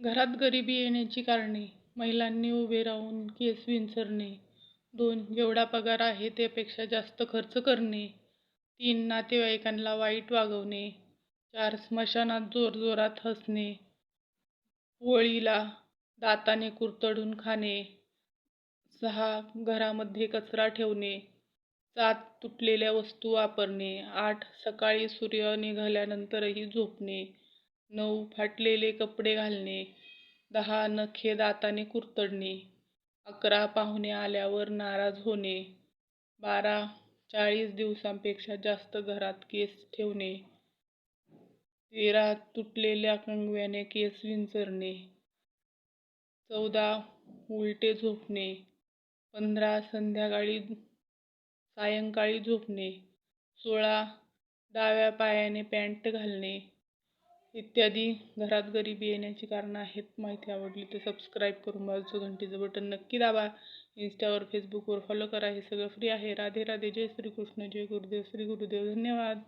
घरात गरिबी येण्याची कारणे महिलांनी उभे राहून केस विंचरणे दोन जेवढा पगार आहे त्यापेक्षा जास्त खर्च करणे तीन नातेवाईकांना वाईट वागवणे चार स्मशानात जोरजोरात हसणे पोळीला दाताने कुरतडून खाणे सहा घरामध्ये कचरा ठेवणे सात तुटलेल्या वस्तू वापरणे आठ सकाळी सूर्य निघाल्यानंतरही झोपणे नऊ फाटलेले कपडे घालणे दहा नखे दाताने कुरतडणे अकरा पाहुणे आल्यावर नाराज होणे बारा चाळीस दिवसांपेक्षा जास्त घरात केस ठेवणे तेरा तुटलेल्या कंगव्याने केस विंचरणे चौदा उलटे झोपणे पंधरा संध्याकाळी सायंकाळी झोपणे सोळा डाव्या पायाने पॅन्ट घालणे इत्यादी घरात गरिबी येण्याची कारणं आहेत माहिती आवडली तर सबस्क्राईब करून बाजूचं घंटीचं बटन नक्की दाबा. इंस्टावर फेसबुकवर फॉलो करा हे सगळं फ्री आहे. राधे राधे जय श्रीकृष्ण जय गुरुदेव श्री गुरुदेव धन्यवाद.